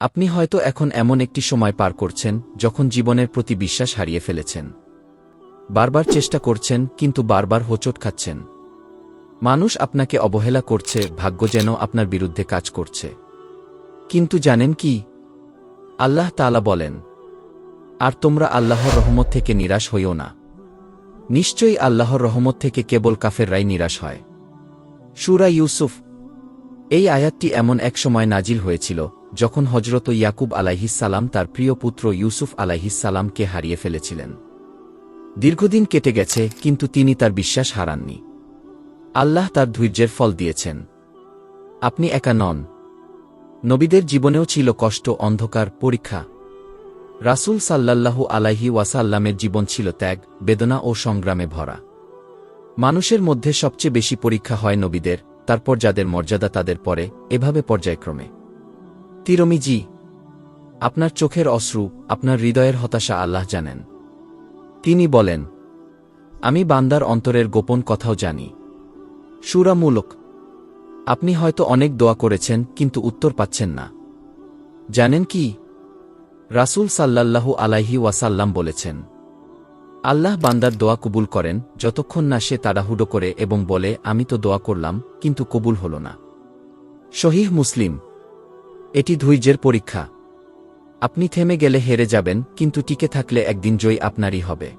আপনি হয়তো এখন এমন একটি সময় পার করছেন, যখন জীবনের প্রতি বিশ্বাস হারিয়ে ফেলেছেন। বারবার চেষ্টা করছেন, কিন্তু বারবার হোঁচট খাচ্ছেন। মানুষ আপনাকে অবহেলা করছে, ভাগ্য যেন আপনার বিরুদ্ধে কাজ করছে। কিন্তু জানেন কি? আল্লাহ তালা বলেন, আর তোমরা আল্লাহর রহমত থেকে নিরাশ হইও না। নিশ্চয়ই আল্লাহর রহমত থেকে কেবল কাফের কাফেররাই নিরাশ হয়। সুরা ইউসুফ, এই আয়াতটি এমন এক সময় নাজিল হয়েছিল যখন হজরত ইয়াকুব আলাইহিসাল্লাম তার প্রিয় পুত্র ইউসুফ আলাইহিসাল্লামকে হারিয়ে ফেলেছিলেন। দীর্ঘদিন কেটে গেছে, কিন্তু তিনি তার বিশ্বাস হারাননি। আল্লাহ তার ধৈর্যের ফল দিয়েছেন। আপনি একা নন। নবীদের জীবনেও ছিল কষ্ট, অন্ধকার, পরীক্ষা। রাসূল সাল্লাল্লাহু আলাইহি ওয়াসাল্লামের জীবন ছিল ত্যাগ, বেদনা ও সংগ্রামে ভরা। মানুষের মধ্যে সবচেয়ে বেশি পরীক্ষা হয় নবীদের, তারপর যাদের মর্যাদা তাদের পরে, এভাবে পর্যায়ক্রমে। তিরমিজি। আপনার চোখের অশ্রু, আপনার হৃদয়ের হতাশা আল্লাহ জানেন। তিনি বলেন, আমি বান্দার অন্তরের গোপন কথাও জানি। সুরামূলক আপনি হয়তো অনেক দোয়া করেছেন, কিন্তু উত্তর পাচ্ছেন না। জানেন কি? রাসূল সাল্লাল্লাহু আলাইহি ওয়াসাল্লাম বলেছেন, আল্লাহ বান্দার দোয়া কবুল করেন, যতক্ষণ না সে তাড়াহুডো করে এবং বলে, আমি তো দোয়া করলাম, কিন্তু কবুল হল না। শহীহ মুসলিম এটি ধৈর্যের পরীক্ষা। আপনি থেমে গেলে হেরে যাবেন, কিন্তু টিকে থাকলে একদিন জয় আপনারই হবে।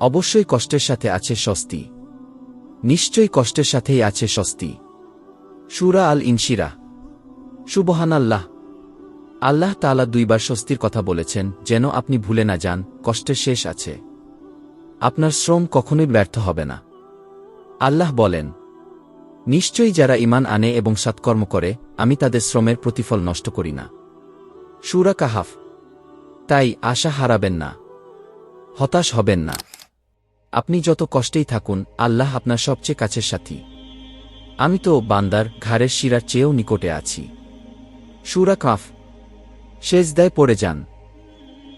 অবশ্যই কষ্টের সাথে আছে স্বস্তি। নিশ্চয়ই কষ্টের সাথেই আছে স্বস্তি। সুরা আল ইনশিরা সুবহান আল্লাহ আল্লাহ তালা দুইবার স্বস্তির কথা বলেছেন, যেন আপনি ভুলে না যান, কষ্টের শেষ আছে। আপনার শ্রম কখনোই ব্যর্থ হবে না। আল্লাহ বলেন নিশ্চয়ই যারা ইমান আনে এবং সৎকর্ম করে, আমি তাদের শ্রমের প্রতিফল নষ্ট করি না। সুরা কাহাফ। তাই আশা হারাবেন না। হতাশ হবেন না। আপনি যত কষ্টেই থাকুন, আল্লাহ আপনার সবচেয়ে কাছের সাথী। আমি তো বান্দার ঘাড়ের শিরার চেয়েও নিকটে আছি। সুরা কাফ সেজদায় পড়ে যান।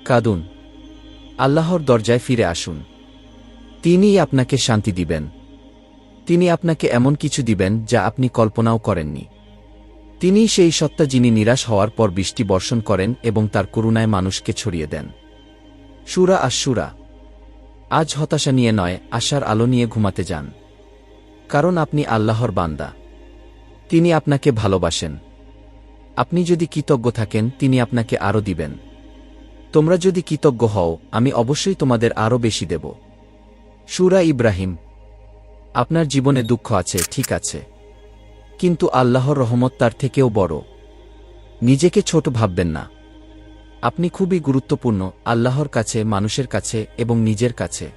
কাদুন। আল্লাহর দরজায় ফিরে আসুন। তিনিই আপনাকে শান্তি দিবেন। তিনি আপনাকে এমন কিছু দিবেন যা আপনি কল্পনাও করেননি। তিনি সেই সত্তা যিনি নিরাশ হওয়ার পর বৃষ্টি বর্ষণ করেন এবং তার করুণায় মানুষকে ছড়িয়ে দেন। সুরা আশুরা আজ হতাশা নিয়ে নয়, আশার আলো নিয়ে ঘুমাতে যান। কারণ আপনি আল্লাহর বান্দা। তিনি আপনাকে ভালোবাসেন। আপনি যদি কৃতজ্ঞ থাকেন, তিনি আপনাকে আরও দিবেন। তোমরা যদি কৃতজ্ঞ হও, আমি অবশ্যই তোমাদের আরও বেশি দেব। সুরা ইব্রাহিম। আপনার জীবনে দুঃখ আছে, ঠিক আছে। কিন্তু আল্লাহর রহমত তার থেকেও বড়। নিজেকে ছোট ভাববেন না। আপনি খুবই গুরুত্বপূর্ণ, আল্লাহর কাছে, মানুষের কাছে এবং নিজের কাছে।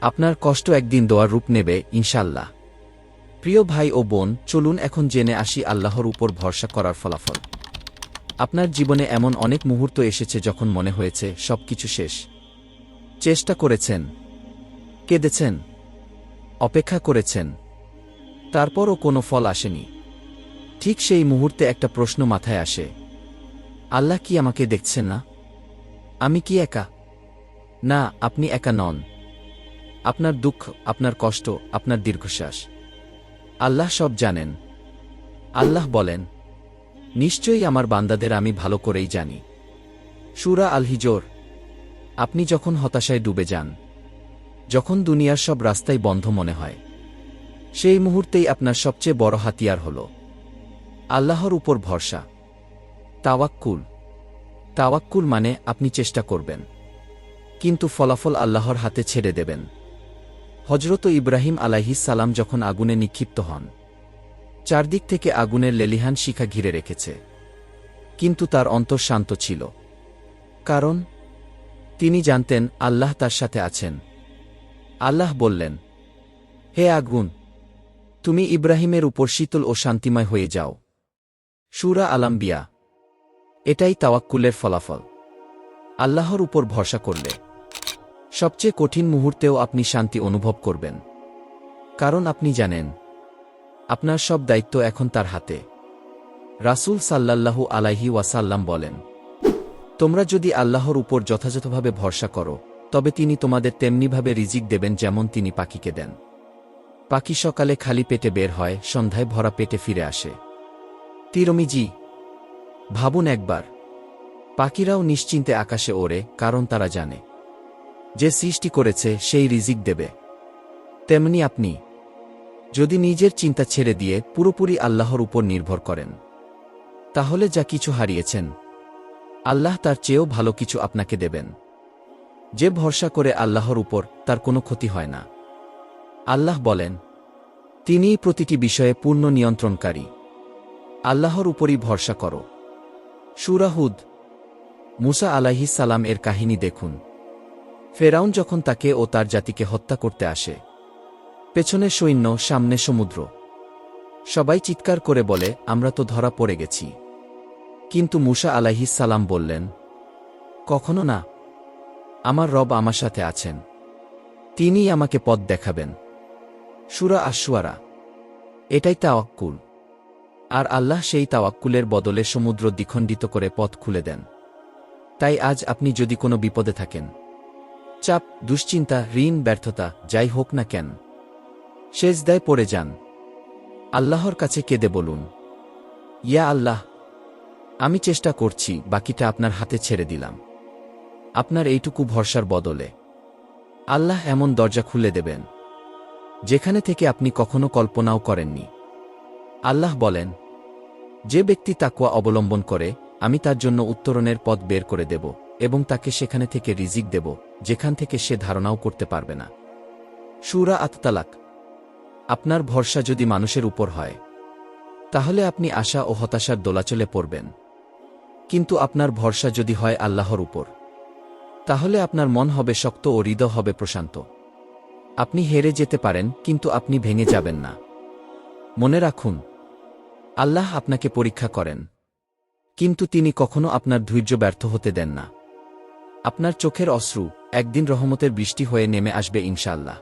আপনার কষ্ট একদিন দোয়ার রূপ নেবে ইনশাল্লাহ প্রিয় ভাই ও বোন, চলুন এখন জেনে আসি আল্লাহর উপর ভরসা করার ফলাফল। আপনার জীবনে এমন অনেক মুহূর্ত এসেছে যখন মনে হয়েছে সবকিছু শেষ। চেষ্টা করেছেন। কেঁদেছেন। অপেক্ষা করেছেন। তারপরও কোনো ফল আসেনি। ঠিক সেই মুহূর্তে একটা প্রশ্ন মাথায় আসে। আল্লাহ কি আমাকে দেখছেন না? আমি কি একা? না, আপনি একা নন। আপনার দুঃখ, আপনার কষ্ট, আপনার দীর্ঘশ্বাস। আল্লাহ সব জানেন। আল্লাহ বলেন, নিশ্চয়ই আমার বান্দাদের আমি ভালো করেই জানি। সুরা আলহিজোর, আপনি যখন হতাশায় ডুবে যান যখন দুনিয়ার সব রাস্তাই বন্ধ মনে হয়। সেই মুহূর্তেই আপনার সবচেয়ে বড় হাতিয়ার হল। আল্লাহর উপর ভরসা। তাওয়াক্কুল। তাওয়াক্কুল মানে আপনি চেষ্টা করবেন। কিন্তু ফলাফল আল্লাহর হাতে ছেড়ে দেবেন। হজরত ইব্রাহিম সালাম যখন আগুনে নিক্ষিপ্ত হন, চারদিক থেকে আগুনের লেলিহান শিখা ঘিরে রেখেছে। কিন্তু তার অন্তর শান্ত ছিল। কারণ তিনি জানতেন আল্লাহ তার সাথে আছেন। আল্লাহ বললেন, হে আগুন, তুমি ইব্রাহিমের উপর শীতল ও শান্তিময় হয়ে যাও। সুরা আলাম্বিয়া এটাই তাওয়াক্কুলের ফলাফল। আল্লাহর উপর ভরসা করলে সবচেয়ে কঠিন মুহূর্তেও আপনি শান্তি অনুভব করবেন। কারণ আপনি জানেন, আপনার সব দায়িত্ব এখন তার হাতে। রাসূল সাল্লাল্লাহু আলাইহি ওয়াসাল্লাম বলেন, তোমরা যদি আল্লাহর উপর যথাযথভাবে ভরসা করো তবে তিনি তোমাদের তেমনিভাবে রিজিক দেবেন যেমন তিনি পাখিকে দেন। পাখি সকালে খালি পেটে বের হয়, সন্ধ্যায় ভরা পেটে ফিরে আসে। তিরমিজি, ভাবুন একবার। পাখিরাও নিশ্চিন্তে আকাশে ওড়ে, কারণ তারা জানে। যে সৃষ্টি করেছে, সেই রিজিক দেবে। তেমনি আপনি। যদি নিজের চিন্তা ছেড়ে দিয়ে পুরোপুরি আল্লাহর উপর নির্ভর করেন, তাহলে যা কিছু হারিয়েছেন, আল্লাহ তার চেয়েও ভালো কিছু আপনাকে দেবেন। যে ভরসা করে আল্লাহর উপর তার কোনো ক্ষতি হয় না। আল্লাহ বলেন, তিনিই প্রতিটি বিষয়ে পূর্ণ নিয়ন্ত্রণকারী। আল্লাহর উপরই ভরসা করো। সুরাহুদ মুসা আলাহিস সালাম এর কাহিনী দেখুন। ফেরাউন যখন তাকে ও তার জাতিকে হত্যা করতে আসে, পেছনে সৈন্য, সামনে সমুদ্র। সবাই চিৎকার করে বলে, আমরা তো ধরা পড়ে গেছি। কিন্তু মুসা আলাহিস সালাম বললেন, কখনো না। আমার রব আমার সাথে আছেন। তিনিই আমাকে পথ দেখাবেন। সুরা আশুয়ারা এটাই তাওয়াক্কুল। আর আল্লাহ সেই তাওয়াক্কুলের বদলে সমুদ্র দ্বিখণ্ডিত করে পথ খুলে দেন। তাই আজ আপনি যদি কোনো বিপদে থাকেন, চাপ, দুশ্চিন্তা, ঋণ, ব্যর্থতা, যাই হোক না কেন, সেজদায় পড়ে যান। আল্লাহর কাছে কেঁদে বলুন, ইয়া আল্লাহ, আমি চেষ্টা করছি, বাকিটা আপনার হাতে ছেড়ে দিলাম। আপনার এইটুকু ভরসার বদলে। আল্লাহ এমন দরজা খুলে দেবেন, যেখানে থেকে আপনি কখনো কল্পনাও করেননি। আল্লাহ বলেন, যে ব্যক্তি তাকুয়া অবলম্বন করে, আমি তার জন্য উত্তরণের পথ বের করে দেব এবং তাকে সেখানে থেকে রিজিক দেব, যেখান থেকে সে ধারণাও করতে পারবে না। সুরা আততালাক। আপনার ভরসা যদি মানুষের উপর হয়, তাহলে আপনি আশা ও হতাশার দোলাচলে পড়বেন। কিন্তু আপনার ভরসা যদি হয় আল্লাহর উপর তাহলে আপনার মন হবে শক্ত ও হৃদয় হবে প্রশান্ত। আপনি হেরে যেতে পারেন, কিন্তু আপনি ভেঙে যাবেন না। মনে রাখুন, আল্লাহ আপনাকে পরীক্ষা করেন, কিন্তু তিনি কখনো আপনার ধৈর্য ব্যর্থ হতে দেন না। আপনার চোখের অশ্রু একদিন রহমতের বৃষ্টি হয়ে নেমে আসবে ইনশাআল্লাহ।